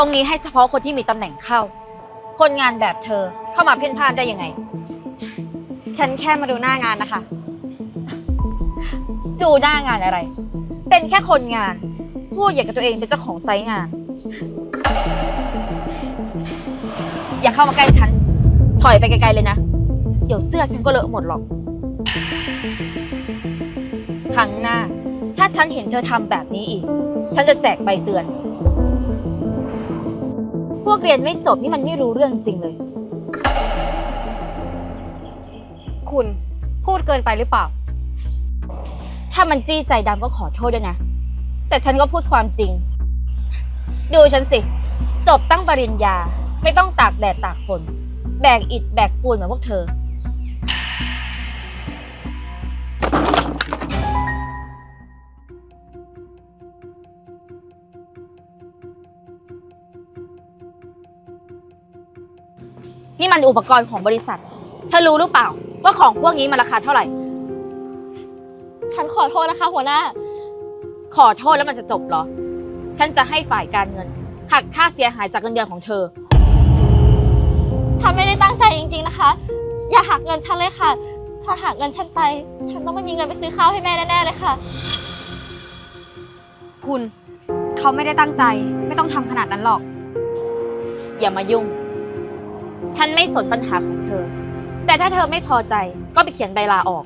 รงนี้ให้เฉพาะคนที่มีตำแหน่งเข้า คนงานแบบเธอเข้ามาเพ่นพ่านได้ยังไง ฉันแค่มาดูหน้างานนะคะ ดูหน้างานอะไร เป็นแค่คนงาน พูดอย่างกับตัวเองเป็นเจ้าของไซต์งาน อย่าเข้ามาใกล้ฉัน ถอยไปไกลๆเลยนะ เดี๋ยวเสื้อฉันก็เลอะหมดหรอก ครั้งหน้า ถ้าฉันเห็นเธอทำแบบนี้อีก ฉันจะแจกใบเตือน เรียนไม่จบนี่มันไม่รู้เรื่องจริงเลย คุณพูดเกินไปหรือเปล่า ถ้ามันจี้ใจดำก็ขอโทษด้วยนะ แต่ฉันก็พูดความจริง ดูฉันสิ จบตั้งปริญญา ไม่ต้องตากแดดตากฝน แบกอิฐแบกปูนเหมือนพวกเธอ นี่มันอุปกรณ์ของบริษัท เธอรู้หรือเปล่า ว่าของพวกนี้มันราคาเท่าไหร่ ฉันขอโทษนะคะ หัวหน้า ขอโทษแล้วมันจะจบเหรอ ฉันจะให้ฝ่ายการเงิน หักค่าเสียหายจากเงินเดือนของเธอ ฉันไม่ได้ตั้งใจจริง ๆนะคะ อย่าหักเงินฉันเลยค่ะ ถ้าหักเงินฉันไป ฉันต้องไม่มีเงินไปซื้อข้าวให้แม่แน่ๆเลยค่ะ คุณ เขาไม่ได้ตั้งใจ ไม่ต้องทำขนาดนั้นหรอก อย่ามายุ่ง ฉันไม่สนปัญหาของเธอ แต่ถ้าเธอไม่พอใจก็ไปเขียนใบลาออก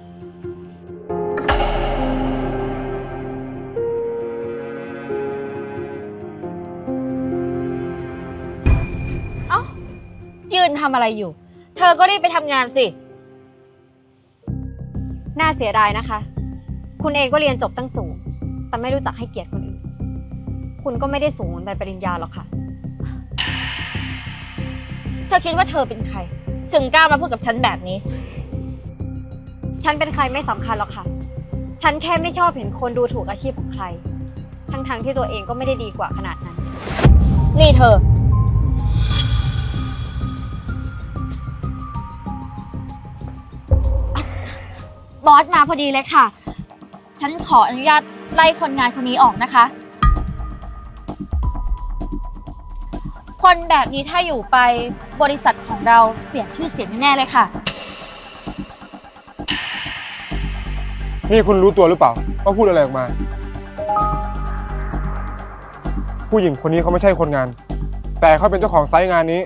เอ้า ยืนทำอะไรอยู่ เธอก็รีบไปทำงานสิ น่าเสียดายนะคะ คุณเองก็เรียนจบตั้งสูง แต่ไม่รู้จักให้เกียรติคนอื่น คุณก็ไม่ได้สูงเหมือนใบปริญญาหรอกค่ะ ธอคิดว่าเธอเป็นใคร ถึงกล้ามาพูดกับฉันแบบนี้ ฉันเป็นใครไม่สำคัญหรอกค่ะ ฉันแค่ไม่ชอบเห็นคนดูถูกอาชีพของใคร ทั้งๆที่ตัวเองก็ไม่ได้ดีกว่าขนาดนั้น นี่เธอ บอสมาพอดีเลยค่ะ ฉันขออนุญาตไล่คนงานคนนี้ออกนะคะ คนแบบนี้ถ้าอยู่ไปบริษัทของเราเสียชื่อเสียงแน่ๆเลยค่ะ นี่คุณรู้ตัวหรือเปล่าว่าพูดอะไรออกมา ผู้หญิงคนนี้เขาไม่ใช่คนงาน แต่เขาเป็นเจ้าของไซต์งานนี้